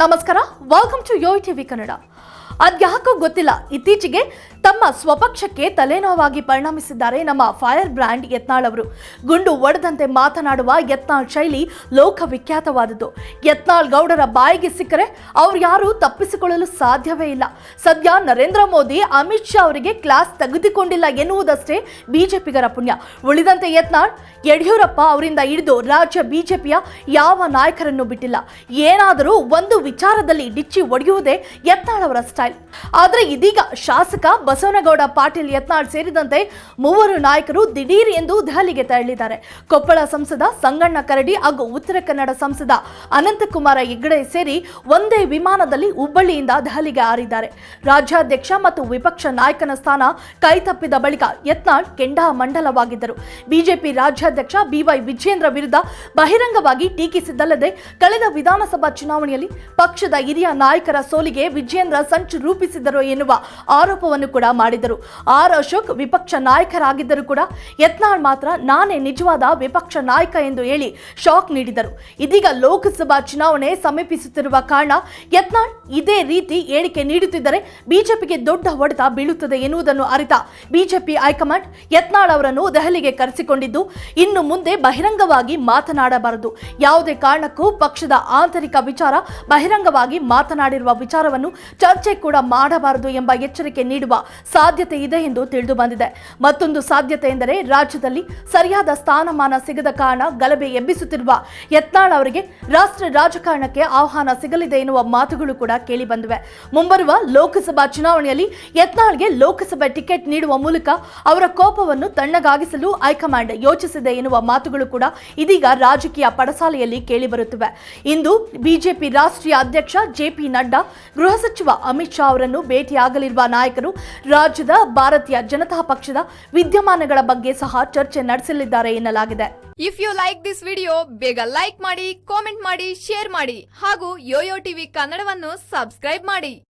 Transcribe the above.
ನಮಸ್ಕಾರ. Welcome to Yo TV Kannada ಅದ್ಯಾಕೋ ಗೊತ್ತಿಲ್ಲ. ಇತ್ತೀಚೆಗೆ ತಮ್ಮ ಸ್ವಪಕ್ಷಕ್ಕೆ ತಲೆನೋವಾಗಿ ಪರಿಣಮಿಸಿದ್ದಾರೆ ನಮ್ಮ ಫೈರ್ ಬ್ರ್ಯಾಂಡ್ ಯತ್ನಾಳ್ ಅವರು. ಗುಂಡು ಒಡೆದಂತೆ ಮಾತನಾಡುವ ಯತ್ನಾಳ್ ಶೈಲಿ ಲೋಕವಿಖ್ಯಾತವಾದದ್ದು. ಯತ್ನಾಳ್ ಗೌಡರ ಬಾಯಿಗೆ ಸಿಕ್ಕರೆ ಅವ್ರು ಯಾರು ತಪ್ಪಿಸಿಕೊಳ್ಳಲು ಸಾಧ್ಯವೇ ಇಲ್ಲ. ಸದ್ಯ ನರೇಂದ್ರ ಮೋದಿ, ಅಮಿತ್ ಶಾ ಅವರಿಗೆ ಕ್ಲಾಸ್ ತೆಗೆದುಕೊಂಡಿಲ್ಲ ಎನ್ನುವುದಷ್ಟೇ ಬಿಜೆಪಿಗರ ಪುಣ್ಯ. ಉಳಿದಂತೆ ಯತ್ನಾಳ್, ಯಡಿಯೂರಪ್ಪ ಅವರಿಂದ ಹಿಡಿದು ರಾಜ್ಯ ಬಿಜೆಪಿಯ ಯಾವ ನಾಯಕರನ್ನು ಬಿಟ್ಟಿಲ್ಲ. ಏನಾದರೂ ಒಂದು ವಿಚಾರದಲ್ಲಿ ಡಿಚ್ಚಿ ಒಡೆಯುವುದೇ ಯತ್ನಾಳ್ ಅವರ ಸ್ಟೈಲ್. ಆದರೆ ಇದೀಗ ಶಾಸಕ ಬಸವನಗೌಡ ಪಾಟೀಲ್ ಯತ್ನಾಳ್ ಸೇರಿದಂತೆ ಮೂವರು ನಾಯಕರು ದಿಢೀರ್ ಎಂದು ದೆಹಲಿಗೆ ತೆರಳಿದ್ದಾರೆ. ಕೊಪ್ಪಳ ಸಂಸದ ಸಂಗಣ್ಣ ಕರಡಿ ಹಾಗೂ ಉತ್ತರ ಕನ್ನಡ ಸಂಸದ ಅನಂತಕುಮಾರ ಹೆಗ್ಡೆ ಸೇರಿ ಒಂದೇ ವಿಮಾನದಲ್ಲಿ ಹುಬ್ಬಳ್ಳಿಯಿಂದ ದೆಹಲಿಗೆ ಹಾರಿದ್ದಾರೆ. ರಾಜ್ಯಾಧ್ಯಕ್ಷ ಮತ್ತು ವಿಪಕ್ಷ ನಾಯಕನ ಸ್ಥಾನ ಕೈತಪ್ಪಿದ ಬಳಿಕ ಯತ್ನಾಳ್ ಕೆಂಡಾಮಂಡಲವಾಗಿದ್ದರು. ಬಿಜೆಪಿ ರಾಜ್ಯಾಧ್ಯಕ್ಷ ಬಿವೈ ವಿಜೇಂದ್ರ ವಿರುದ್ಧ ಬಹಿರಂಗವಾಗಿ ಟೀಕಿಸಿದ್ದಲ್ಲದೆ, ಕಳೆದ ವಿಧಾನಸಭಾ ಚುನಾವಣೆಯಲ್ಲಿ ಪಕ್ಷದ ಹಿರಿಯ ನಾಯಕರ ಸೋಲಿಗೆ ವಿಜೇಂದ್ರ ಸಂಚು ರೂಪಿಸಿದರು ಎನ್ನುವ ಆರೋಪವನ್ನು ಕೂಡ ಮಾಡಿದರು. ಆರ್ ಅಶೋಕ್ ವಿಪಕ್ಷ ನಾಯಕರಾಗಿದ್ದರೂ ಕೂಡ ಯತ್ನಾಳ್ ಮಾತ್ರ ನಾನೇ ನಿಜವಾದ ವಿಪಕ್ಷ ನಾಯಕ ಎಂದು ಹೇಳಿ ಶಾಕ್ ನೀಡಿದರು. ಇದೀಗ ಲೋಕಸಭಾ ಚುನಾವಣೆ ಸಮೀಪಿಸುತ್ತಿರುವ ಕಾರಣ ಯತ್ನಾಳ್ ಇದೇ ರೀತಿ ಹೇಳಿಕೆ ನೀಡುತ್ತಿದ್ದರೆ ಬಿಜೆಪಿಗೆ ದೊಡ್ಡ ಹೊಡೆತ ಬೀಳುತ್ತದೆ ಎನ್ನುವುದನ್ನು ಅರಿತ ಬಿಜೆಪಿ ಹೈಕಮಾಂಡ್ ಯತ್ನಾಳ್ ಅವರನ್ನು ದೆಹಲಿಗೆ ಕರೆಸಿಕೊಂಡಿದ್ದು, ಇನ್ನು ಮುಂದೆ ಬಹಿರಂಗವಾಗಿ ಮಾತನಾಡಬಾರದು. ಯಾವುದೇ ಕಾರಣಕ್ಕೂ ಪಕ್ಷದ ಆಂತರಿಕ ವಿಚಾರ ಬಹಿರಂಗವಾಗಿ ಮಾತನಾಡಿರುವ ವಿಚಾರವನ್ನು ಚರ್ಚೆ ಕೂಡ ಮಾಡಬಾರದು ಎಂಬ ಎಚ್ಚರಿಕೆ ನೀಡುವ ಸಾಧ್ಯತೆ ಇದೆ ಎಂದು ತಿಳಿದು ಬಂದಿದೆ. ಮತ್ತೊಂದು ಸಾಧ್ಯತೆ ಎಂದರೆ ರಾಜ್ಯದಲ್ಲಿ ಸರಿಯಾದ ಸ್ಥಾನಮಾನ ಸಿಗದ ಕಾರಣ ಗಲಭೆ ಎಬ್ಬಿಸುತ್ತಿರುವ ಯತ್ನಾಳ್ ಅವರಿಗೆ ರಾಷ್ಟ್ರ ರಾಜಕಾರಣಕ್ಕೆ ಆಹ್ವಾನ ಸಿಗಲಿದೆ ಎನ್ನುವ ಮಾತುಗಳು ಕೂಡ ಕೇಳಿ ಬಂದಿವೆ. ಮುಂಬರುವ ಲೋಕಸಭಾ ಚುನಾವಣೆಯಲ್ಲಿ ಯತ್ನಾಳ್ಗೆ ಲೋಕಸಭೆ ಟಿಕೆಟ್ ನೀಡುವ ಮೂಲಕ ಅವರ ಕೋಪವನ್ನು ತಣ್ಣಗಾಗಿಸಲು ಹೈಕಮಾಂಡ್ ಯೋಚಿಸಿದೆ ಎನ್ನುವ ಮಾತುಗಳು ಕೂಡ ಇದೀಗ ರಾಜಕೀಯ ಪಡಸಾಲೆಯಲ್ಲಿ ಕೇಳಿಬರುತ್ತಿವೆ ಇಂದು ಬಿಜೆಪಿ ರಾಷ್ಟ್ರೀಯ ಅಧ್ಯಕ್ಷ ಜೆಪಿ ನಡ್ಡಾ, ಗೃಹ ಸಚಿವ ಶಾ ಅವರನ್ನು ಭೇಟಿಯಾಗಲಿರುವ ನಾಯಕರು ರಾಜ್ಯದ ಭಾರತೀಯ ಜನತಾ ಪಕ್ಷದ ವಿದ್ಯಮಾನಗಳ ಬಗ್ಗೆ ಸಹ ಚರ್ಚೆ ನಡೆಸಲಿದ್ದಾರೆ ಎನ್ನಲಾಗಿದೆ. If you like this video ಬೇಗ ಲೈಕ್ ಮಾಡಿ ಕಾಮೆಂಟ್ ಮಾಡಿ ಶೇರ್ ಮಾಡಿ ಹಾಗೂ ಯೋಯೋ ಟಿವಿ ಕನ್ನಡವನ್ನು ಸಬ್ಸ್ಕ್ರೈಬ್ ಮಾಡಿ.